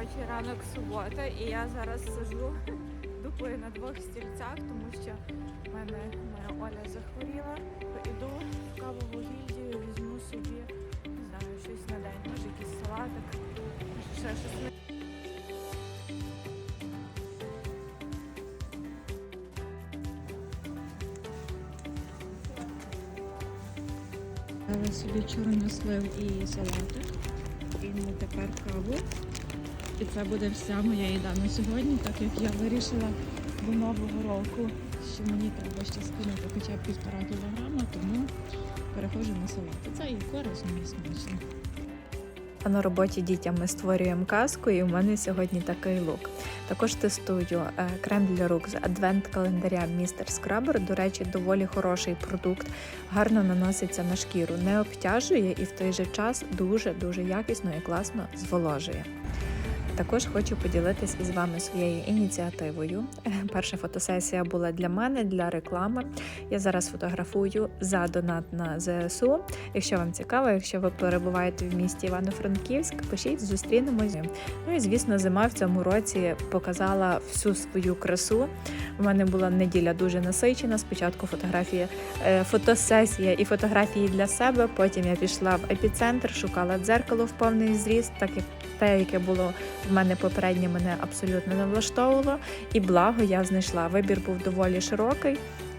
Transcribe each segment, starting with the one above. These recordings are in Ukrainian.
робочий ранок субота, і я зараз сижу дупою на двох стільцях, тому що в мене моя Оля захворіла. Іду в кавову гільдію, візьму собі не знаю, щось на день, може якийсь салатик, може ще щось. Собі чорнослив і салатик. І тепер каву. І це буде вся моя їда на сьогодні, так як я вирішила до нового року, що мені треба ще скинути хоча б півтора кілограма, тому переходжу на салати. Це і корисно, і смачно. А на роботі дітям ми створюємо казку, і у мене сьогодні такий лук. Також тестую е, крем для рук з адвент календаря Містер Скрабер. До речі, доволі хороший продукт, гарно наноситься на шкіру, не обтяжує і в той же час дуже дуже якісно і класно зволожує. Також хочу поділитись із вами своєю ініціативою. Перша фотосесія була для мене для реклами. Я зараз фотографую за донат на ЗСУ. Якщо вам цікаво, якщо ви перебуваєте в місті Івано-Франківськ, пишіть, зустрінемось. Ну і звісно, зима в цьому році показала всю свою красу. У мене була неділя дуже насичена. Спочатку фотографія, е, фотосесія і фотографії для себе. Потім я пішла в епіцентр, шукала дзеркало в повний зріст, так як те, яке було в мене попереднє, мене абсолютно не влаштовувало. І благо я знайшла. Вибір був доволі широкий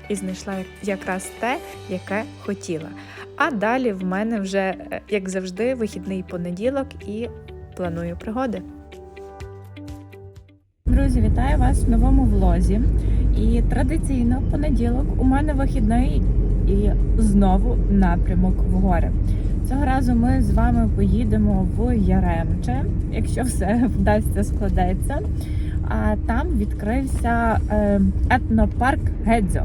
і знайшла якраз те, яке хотіла. А далі в мене вже, е, як завжди, вихідний понеділок і планую пригоди. Друзі, вітаю вас в новому влозі. І традиційно понеділок у мене вихідний і знову напрямок в гори. Цього разу ми з вами поїдемо в Яремче, якщо все вдасться складеться. А там відкрився е, етнопарк Гедзо.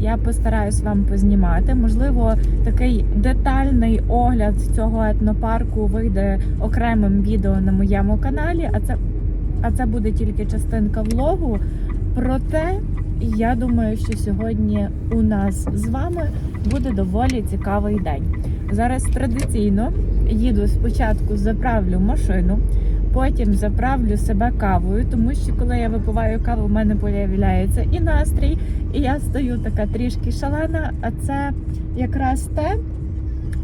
Я постараюсь вам познімати. Можливо, такий детальний огляд цього етнопарку вийде окремим відео на моєму каналі, а це а це буде тільки частинка влогу. Проте я думаю, що сьогодні у нас з вами буде доволі цікавий день. Зараз традиційно їду спочатку, заправлю машину, потім заправлю себе кавою, тому що коли я випиваю каву, в мене появляється і настрій, і я стаю така трішки шалена. А це якраз те,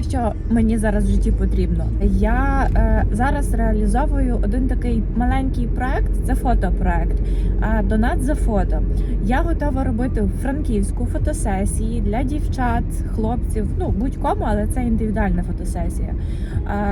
що мені зараз в житті потрібно. Я е, зараз реалізовую один такий маленький проект. Це фотопроект. Е, Донат за фото. Я готова робити франківську фотосесії для дівчат, хлопців. Ну будь-кому, але це індивідуальна фотосесія.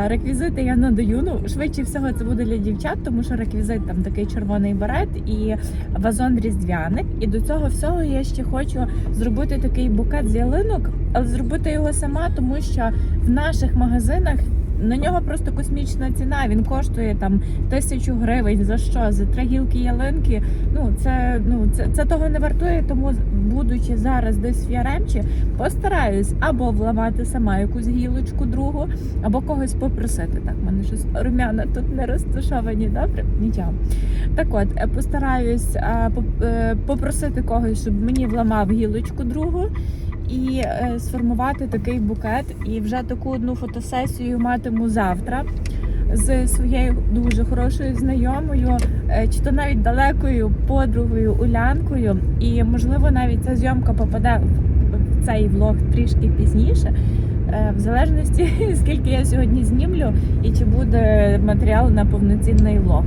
Е, реквізити я надаю. Ну швидше всього це буде для дівчат, тому що реквізит там такий червоний берет і вазон різдвяник. І до цього всього я ще хочу зробити такий букет з ялинок, але зробити його сама, тому що в наших магазинах на нього просто космічна ціна. Він коштує там тисячу гривень. За що? За три гілки ялинки. Ну це ну це, це того не вартує. Тому, будучи зараз десь в Яремчі, постараюсь або вламати сама якусь гілочку другу, або когось попросити. Так, в мене щось румяна тут не розташовані. Добре, нічого. Так от е, постараюсь поп- е, попросити когось, щоб мені вламав гілочку другу і е, сформувати такий букет. І вже таку одну фотосесію матиму завтра з своєю дуже хорошою знайомою, е, чи то навіть далекою подругою Улянкою. І можливо навіть ця зйомка попаде в цей влог трішки пізніше. е, В залежності скільки я сьогодні знімлю і чи буде матеріал на повноцінний влог.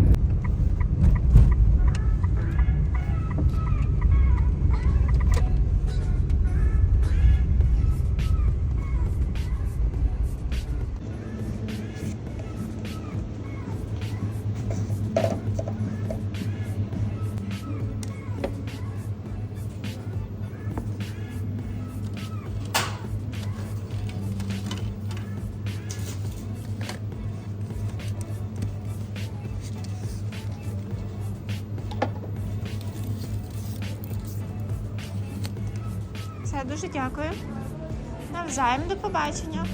побачення.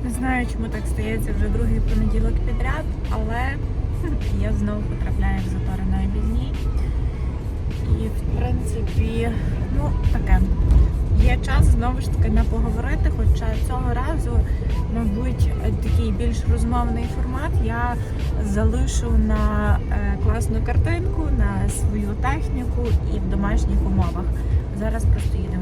Не знаю, чому так стається вже другий понеділок підряд, але я знову потрапляю в затори на обідній. І в принципі, ну таке. Є час знову ж таки не поговорити, хоча цього разу, мабуть, такий більш розмовний формат я залишу на е, класну картинку, на свою техніку і в домашніх умовах. Зараз просто їдемо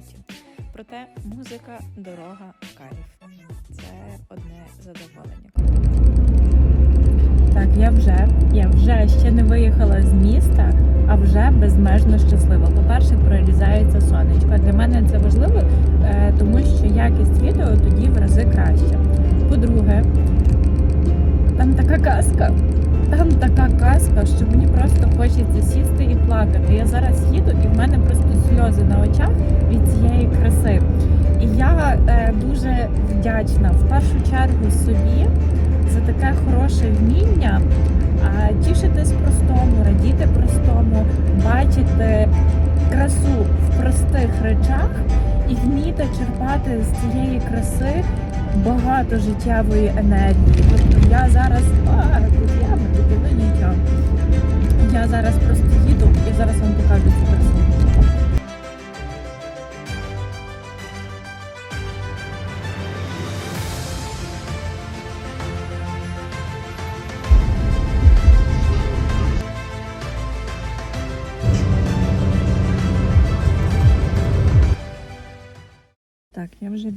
моєму. Проте музика, дорога, кайф. Це одне задоволення. Так, я вже, я вже ще не виїхала з міста, а вже безмежно щаслива. По-перше, прорізається сонечко. Для мене це важливо, е, тому що якість відео тоді в рази краще. По-друге, там така казка. Там така казка, що мені просто хочеться сісти і плакати. Я зараз їду, і в мене просто сльози на очах від цієї краси. І я е, дуже вдячна в першу чергу собі за таке хороше вміння а, тішитись простому, радіти простому, бачити красу в простих речах і вміти черпати з цієї краси багато життєвої енергії. Тобто я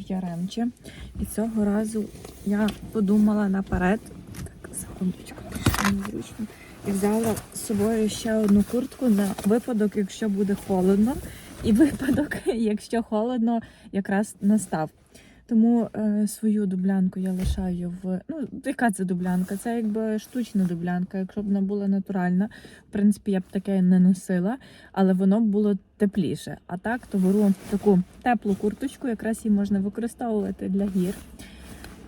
Так, я вже. І цього разу я подумала наперед. Так, секундочку, незручно. І взяла з собою ще одну куртку на випадок, якщо буде холодно, і випадок, якщо холодно, якраз настав. Тому е, свою дублянку я лишаю в. Ну, яка це дублянка? Це якби штучна дублянка. Якщо б вона була натуральна, в принципі, я б таке не носила, але воно б було тепліше. А так, то беру таку теплу курточку, якраз її можна використовувати для гір.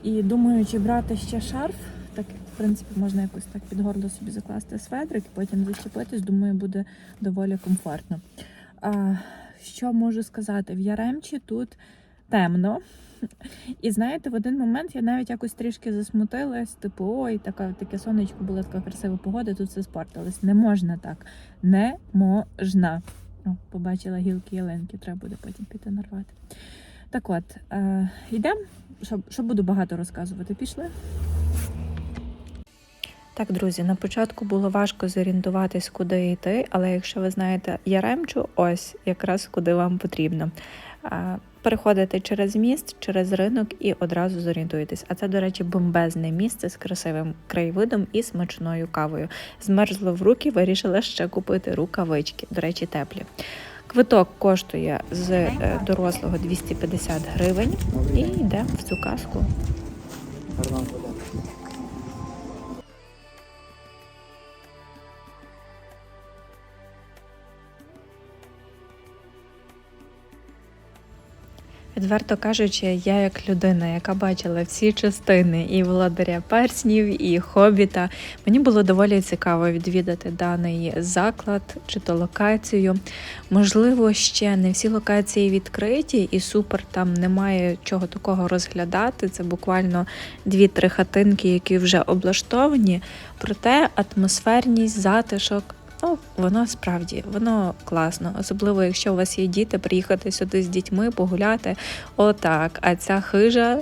І думаю, чи брати ще шарф. Так, в принципі, можна якось так під горло собі закласти светрик, і потім зачепитись. Думаю, буде доволі комфортно. А, що можу сказати? В Яремчі тут темно. І знаєте, в один момент я навіть якось трішки засмутилась, типу, ой, така таке сонечко була така красива погода, тут все спортилось. Не можна так. Не можна. О, побачила гілки ялинки, треба буде потім піти нарвати. Так от, е, йдемо. Що, що буду багато розказувати? Пішли? Так, друзі, на початку було важко зорієнтуватись, куди йти, але якщо ви знаєте Яремчу, ось якраз куди вам потрібно. Переходите через міст, через ринок і одразу зорієнтуєтесь. А це, до речі, бомбезне місце з красивим краєвидом і смачною кавою. Змерзло в руки, вирішила ще купити рукавички, до речі, теплі. Квиток коштує з е, дорослого 250 гривень і йде в цю казку. Відверто кажучи, я як людина, яка бачила всі частини і володаря перснів, і хобіта, мені було доволі цікаво відвідати даний заклад чи то локацію. Можливо, ще не всі локації відкриті, і супер там немає чого такого розглядати. Це буквально дві-три хатинки, які вже облаштовані. Проте атмосферність, затишок. Ну, воно справді воно класно, особливо якщо у вас є діти, приїхати сюди з дітьми, погуляти. Отак. А ця хижа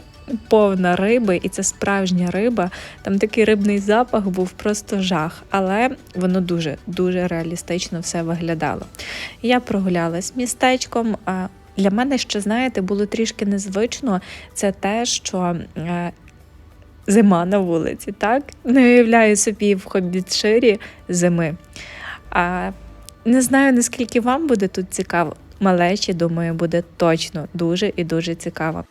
повна риби, і це справжня риба. Там такий рибний запах був просто жах, але воно дуже дуже реалістично все виглядало. Я прогулялась містечком. Для мене ще, знаєте, було трішки незвично це те, що. е, Зима на вулиці, так? Не уявляю собі в хобітширі зими. А не знаю, наскільки вам буде тут цікаво. Малечі, думаю, буде точно дуже і дуже цікаво.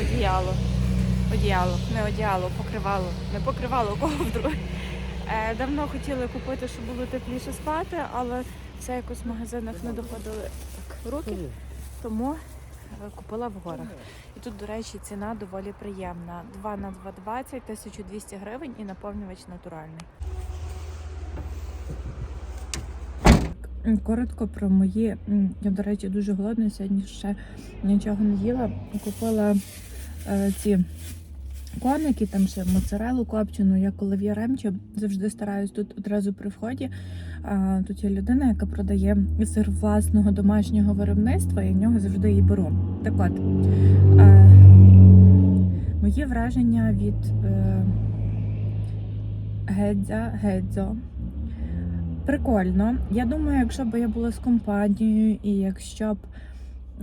Одіяло. Одіяло, не одіяло, покривало. Не покривало ковдру. Е, давно хотіли купити, щоб було тепліше спати, але все якось в магазинах не доходили руки, тому е, купила в горах. І тут, до речі, ціна доволі приємна. 2 на 2,20, 1200 гривень і наповнювач натуральний. Коротко про мої. Я, до речі, дуже голодна. Сьогодні ще нічого не їла. Купила е, ці коники, там ще моцарелу копчену. Я коли в Яремчі завжди стараюсь тут одразу при вході. А, тут є людина, яка продає сир власного домашнього виробництва, і в нього завжди її беру. Так от. Е, мої враження від е, Гедзя, Гедзо. Прикольно. Я думаю, якщо б я була з компанією, і якщо б,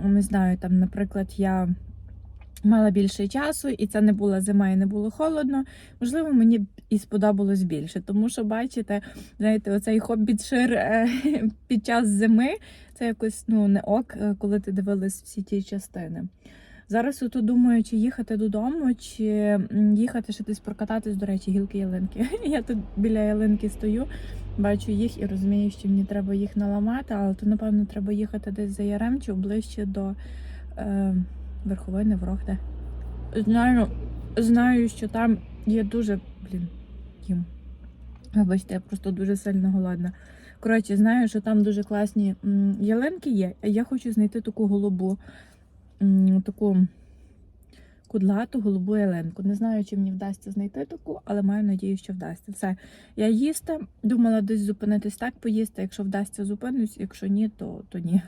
не знаю, там, наприклад, я мала більше часу, і це не була зима і не було холодно, можливо, мені б і сподобалось більше. Тому що, бачите, знаєте, оцей хобіт-шир е, під час зими це якось ну, не ок, е, коли ти дивилась всі ті частини. Зараз ото думаю, чи їхати додому, чи їхати ще десь прокататись, до речі, гілки ялинки. Я тут біля ялинки стою, бачу їх і розумію, що мені треба їх наламати, але то, напевно, треба їхати десь за Яремчу, ближче до е, верховини Врохте. Знаю, знаю, що там є дуже. Блін, їм. Вибачте, я просто дуже сильно голодна. Коротше, знаю, що там дуже класні ялинки є. Я хочу знайти таку голубу, таку кудлату голубу ялинку. Не знаю, чи мені вдасться знайти таку, але маю надію, що вдасться. Все. Я їсти, думала десь зупинитись так, поїсти. Якщо вдасться, зупинюсь, якщо ні, то, то ні.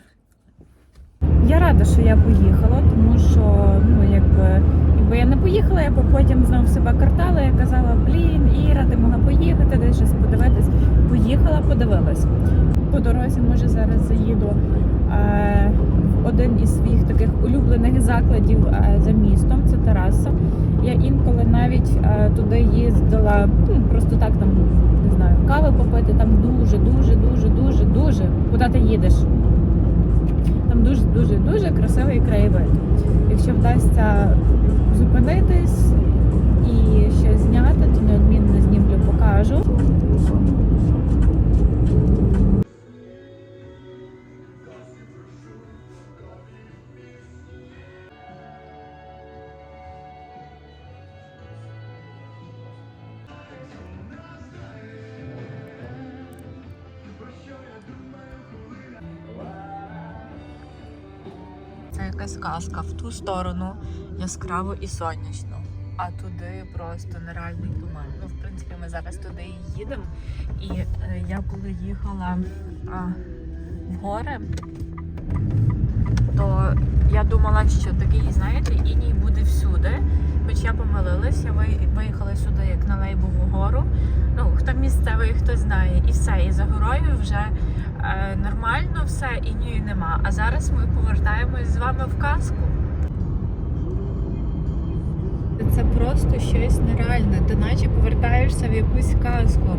Я рада, що я поїхала, тому що ну якби якби я не поїхала, я б потім знов себе картала. Я казала, блін, Іра, ти могла поїхати, десь щось подивитись. Поїхала, подивилась. По дорозі, може, зараз заїду е, в один із своїх таких улюблених закладів е, за містом. Навіть е, туди їздила, ну просто так там не знаю, кави попити. Там дуже, дуже, дуже, дуже. Куди ти їдеш? Там дуже дуже дуже красивий краєвид. Якщо вдасться зупинитись і щось зняти, то неодмінно знімлю, покажу. Це якась казка в ту сторону яскраво і сонячно, а туди просто нереальний туман. Ну, в принципі, ми зараз туди і їдемо. І е, я коли їхала а, в гори, то я думала, що такий, знаєте, іній буде всюди. Хоч я помилилась, я ви- виїхала сюди як на Лейбову гору. Ну, хто місцевий, хто знає, і все. І за горою вже нормально все, інію нема. А зараз ми повертаємось з вами в казку. Це просто щось нереальне. Ти наче повертаєшся в якусь казку.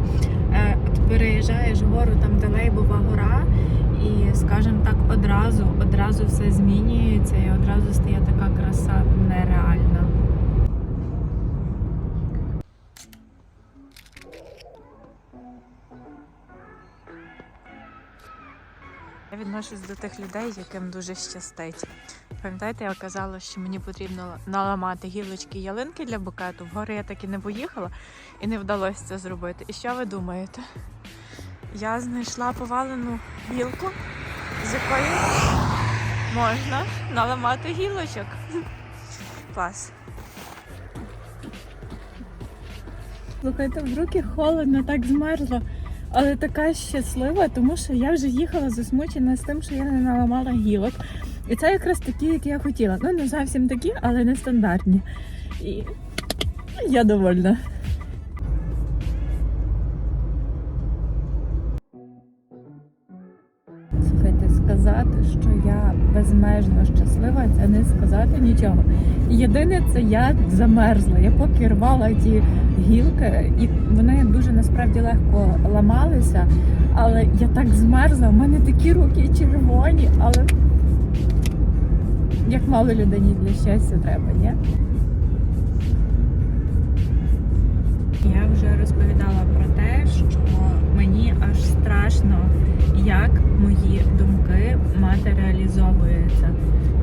Е, от переїжджаєш гору, там де Лейбова гора, і, скажімо так, одразу, одразу все змінюється і одразу стає така краса нереальна. Відношусь до тих людей, яким дуже щастить. Пам'ятаєте, я казала, що мені потрібно наламати гілочки ялинки для букету. В гори я так і не поїхала і не вдалося це зробити. І що ви думаєте? Я знайшла повалену гілку, з якої можна наламати гілочок. Клас. Слухайте, в руки холодно, так змерзло. Але така щаслива, тому що я вже їхала засмучена з тим, що я не наламала гілок. І це якраз такі, які я хотіла. Ну, не зовсім такі, але не стандартні. І я довольна. Слухайте, сказати, що я безмежно щаслива, це не сказати нічого. Єдине, це я замерзла. Я поки рвала ті гілки, і вони дуже насправді легко ламалися. Але я так змерзла, в мене такі руки червоні, але Як мало людині для щастя треба, ні? Я вже розповідала про те, що мені аж страшно, як мої думки матеріалізовуються.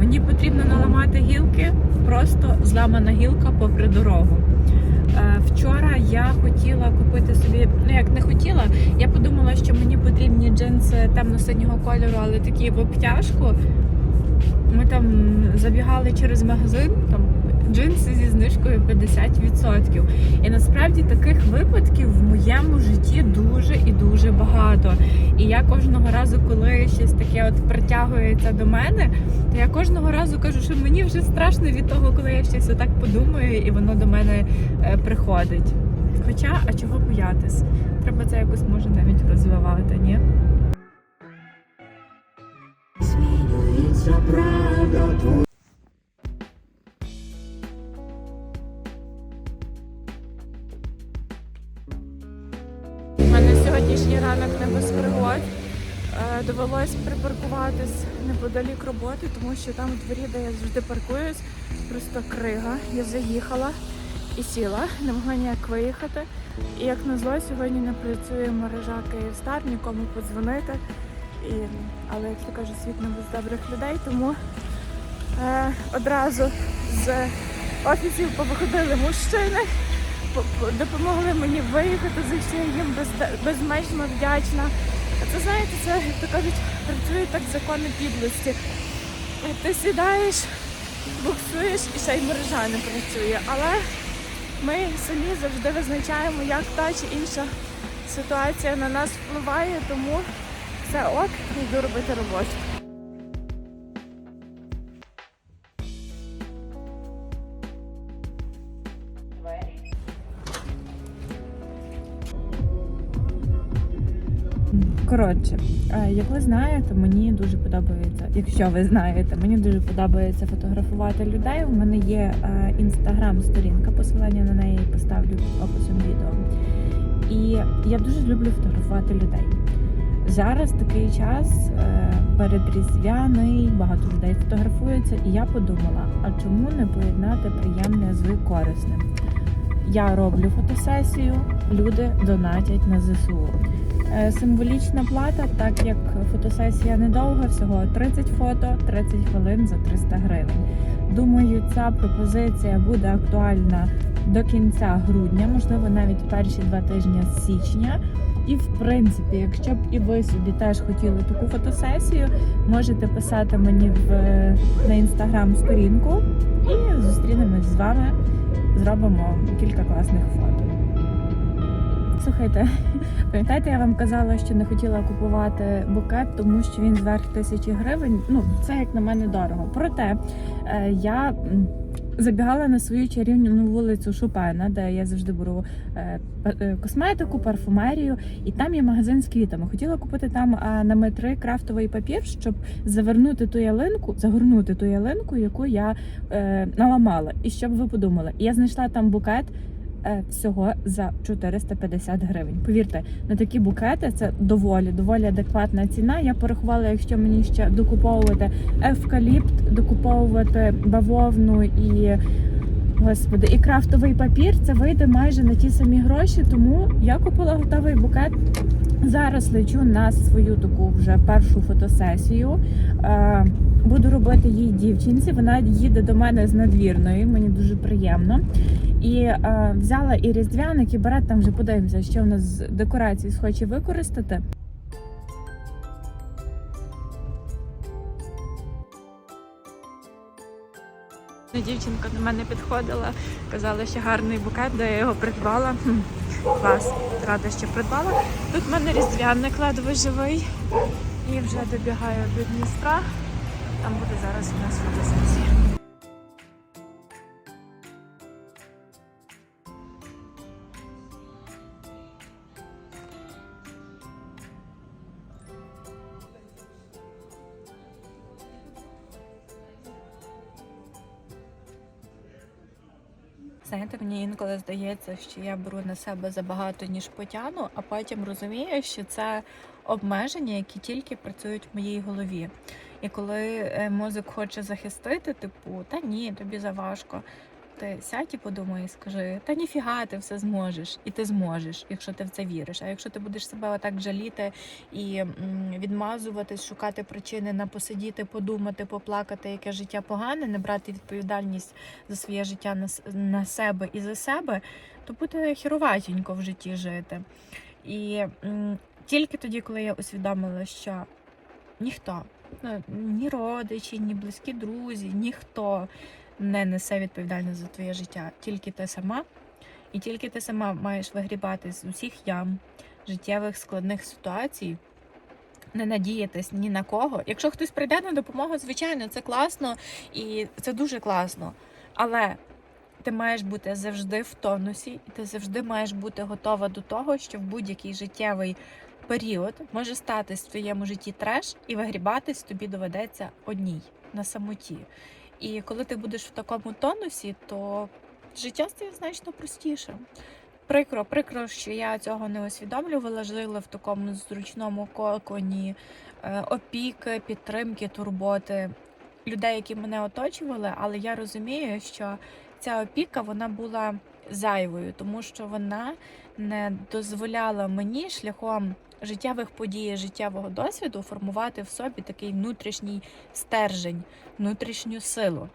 Мені потрібно наламати гілки, просто зламана гілка попри дорогу. Е, Вчора я хотіла купити собі, ну як не хотіла, я подумала, що мені потрібні джинси темно-синього кольору, але такі в обтяжку. Ми там забігали через магазин, там джинси зі знижкою 50%. І насправді таких випадків в моєму житті дуже і дуже багато. І я кожного разу, коли щось таке от притягується до мене, то я кожного разу кажу, що мені вже страшно від того, коли я щось отак подумаю, і воно до мене е, приходить. Хоча, а чого боятись? Треба це якось може навіть розвивати, ні? Змінюється правда твоя. Сьогоднішній ранок не без пригод. Е, Довелось припаркуватись неподалік роботи, тому що там в дворі, де я завжди паркуюсь, просто крига. Я заїхала і сіла, не могла ніяк виїхати. І як назло, сьогодні не працює мережа Київстар, нікому подзвонити. І, але як то кажуть, світ не без добрих людей, тому е, одразу з офісів повиходили мужчини допомогли мені виїхати, за що я їм безмежно вдячна. Це знаєте, це то кажуть, працює так закони підлості. Ти сідаєш, буксуєш і ще й мережа не працює. Але ми самі завжди визначаємо, як та чи інша ситуація на нас впливає, тому все ок, йду робити роботу. Коротше, е, як ви знаєте, мені дуже подобається, якщо ви знаєте, мені дуже подобається фотографувати людей. У мене є інстаграм-сторінка, посилання на неї поставлю описом відео. І я дуже люблю фотографувати людей. Зараз такий час е, передріздвяний, багато людей фотографуються, і я подумала: а чому не поєднати приємне з корисним? Я роблю фотосесію, люди донатять на ЗСУ. Е, Символічна плата, так як фотосесія недовга, всього 30 фото, 30 хвилин за 300 гривень. Думаю, ця пропозиція буде актуальна до кінця грудня, можливо, навіть перші два тижні з січня. І в принципі, якщо б і ви собі теж хотіли таку фотосесію, можете писати мені в на інстаграм сторінку і зустрінемось з вами. Зробимо кілька класних фото. Слухайте, пам'ятаєте, я вам казала, що не хотіла купувати букет, тому що він зверх тисячі гривень. Ну, це як на мене дорого. Проте е, я забігала на свою чарівну вулицю Шопена, де я завжди беру е, е, косметику, парфумерію, і там є магазин з квітами. Хотіла купити там на метри крафтовий папір, щоб завернути ту ялинку, загорнути ту ялинку, яку я наламала. І щоб ви подумали, я знайшла там букет всього за 450 гривень. Повірте, на такі букети це доволі доволі адекватна ціна. Я порахувала, якщо мені ще докуповувати евкаліпт, докуповувати бавовну і. Господи, і крафтовий папір це вийде майже на ті самі гроші, тому я купила готовий букет. Зараз лечу на свою таку вже першу фотосесію. Буду робити їй дівчинці. Вона їде до мене з надвірної, мені дуже приємно. І е, взяла і різдвяник, і берет там вже подивимося, що в нас з декорацій схоче використати. Дівчинка до мене підходила, казала, що гарний букет, де я його придбала. Хм, Клас, рада, що придбала. Тут в мене різдвяник ледве живий і вже добігаю до Дністра. Там буде зараз у нас фотосесія. Знаєте, мені інколи здається, що я беру на себе забагато, ніж потягну, а потім розумію, що це обмеження, які тільки працюють в моїй голові. І коли е, мозок хоче захистити, типу, та ні, тобі заважко. Ти сядь і подумай і скажи, та ніфіга, ти все зможеш, і ти зможеш, якщо ти в це віриш. А якщо ти будеш себе отак жаліти і відмазуватись, шукати причини на посидіти, подумати, поплакати, яке життя погане, не брати відповідальність за своє життя на, на себе і за себе, то буде хіроватенько в житті жити. І тільки тоді, коли я усвідомила, що ніхто, ні родичі, ні близькі друзі, ніхто не несе відповідальність за твоє життя, тільки ти сама, і тільки ти сама маєш вигрібати з усіх ям життєвих складних ситуацій. Не надіятись ні на кого. Якщо хтось прийде на допомогу, звичайно, це класно і це дуже класно. Але ти маєш бути завжди в тонусі, і ти завжди маєш бути готова до того, що в будь-який життєвий період може статись в твоєму житті треш, і вигрібатись тобі доведеться одній на самоті. І коли ти будеш в такому тонусі, то життя стає значно простіше. Прикро, прикро, що я цього не усвідомлювала, жила в такому зручному коконі е, опіки, підтримки, турботи людей, які мене оточували, але я розумію, що ця опіка вона була зайвою, тому що вона не дозволяла мені шляхом життєвих подій, життєвого досвіду формувати в собі такий внутрішній стержень, внутрішню силу.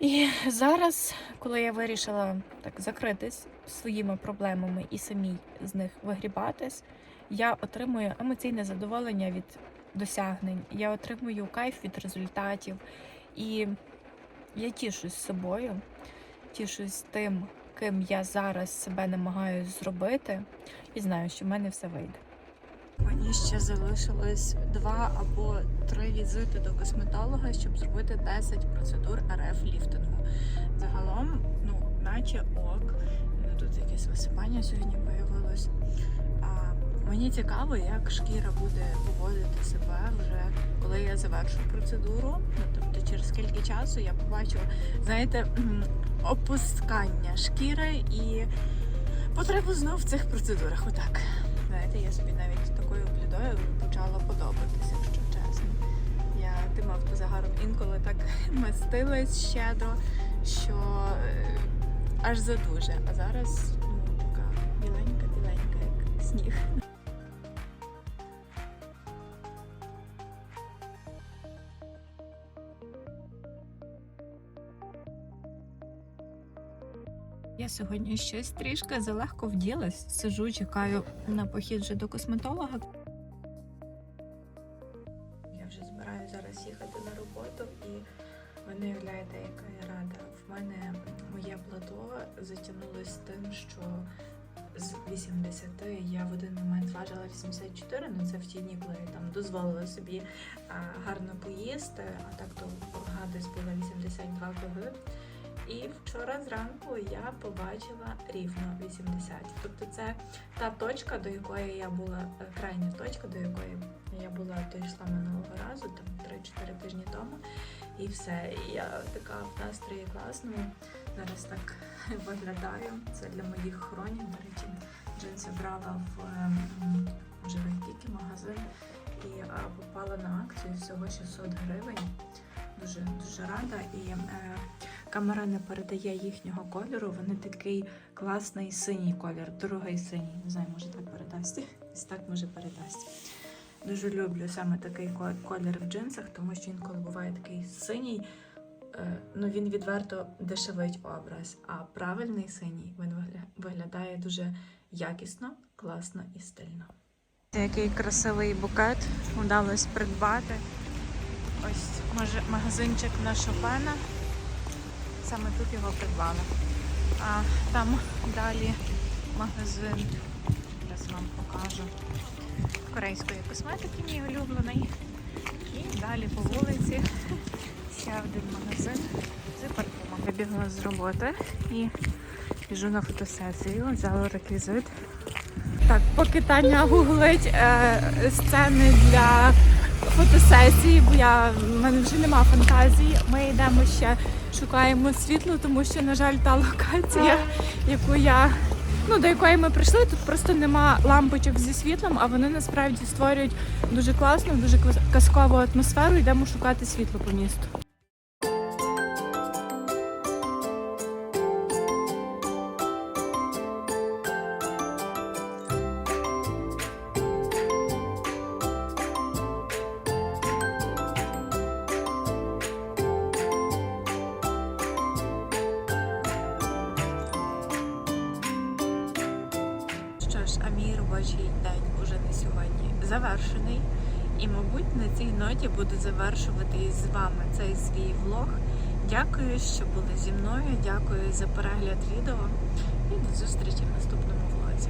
І зараз, коли я вирішила так закритись своїми проблемами і самій з них вигрібатись, я отримую емоційне задоволення від досягнень, я отримую кайф від результатів. І я тішусь собою, тішусь тим, ким я зараз себе намагаюся зробити, і знаю, що в мене все вийде. Мені ще залишилось два або три візити до косметолога, щоб зробити 10 процедур РФ ліфтингу. Загалом, ну, наче ок. Ну, Тут якесь висипання сьогодні появилось. Мені цікаво, як шкіра буде поводити себе вже коли я завершу процедуру. Ну, тобто, через скільки часу я побачу, знаєте, опускання шкіри і потребу знов в цих процедурах. Отак. Знаєте, я собі навіть такою блідою почала подобатися, якщо чесно. Я тим автозагаром інколи так мастилась щедро, що е, аж задуже. А зараз ну, така біленька-біленька, як сніг. Сьогодні щось трішки залегко вділась. Сижу, чекаю на похід вже до косметолога. Я вже збираю зараз їхати на роботу, і ви не уявляєте, яка я рада. В мене моє плато затягнулось тим, що з 80 я в один момент важила 84, ну це в ті дні, коли я там дозволила собі гарно поїсти, а так то гадость була 82 кг. І вчора зранку я побачила рівно 80. Тобто це та точка, до якої я була, е, крайня точка, до якої я була то йшла минулого разу, там 3-4 тижні тому. І все. І я така в настрої класному. Зараз так виглядаю. Це для моїх хронів. До речі, джинси брала в ем, живий магазин і а, попала на акцію всього 600 гривень. Дуже дуже рада. І е, камера не передає їхнього кольору. Вони такий класний синій колір, дорогий синій. Не знаю, може так передасть. Ось так може передасть. Дуже люблю саме такий колір в джинсах, тому що інколи буває такий синій. е, Ну він відверто дешевить образ, а правильний синій він виглядає дуже якісно, класно і стильно. Який красивий букет вдалося придбати. Ось може магазинчик на Шопена. Саме тут його придбали. А там далі магазин. Зараз вам покажу. Корейської косметики, мій улюблений. І далі по вулиці ще один магазин з парфумом. Вибігла з роботи і біжу на фотосесію. Взяла реквізит. Так, поки Таня гуглить е, сцени для фотосесії, бо я в мене вже нема фантазії. Ми йдемо ще шукаємо світло, тому що, на жаль, та локація, яку я ну, до якої ми прийшли. Тут просто нема лампочок зі світлом, а вони насправді створюють дуже класну, дуже казкову атмосферу. Йдемо шукати світло по місту. Дякую, що були зі мною. Дякую за перегляд відео і до зустрічі в наступному влозі.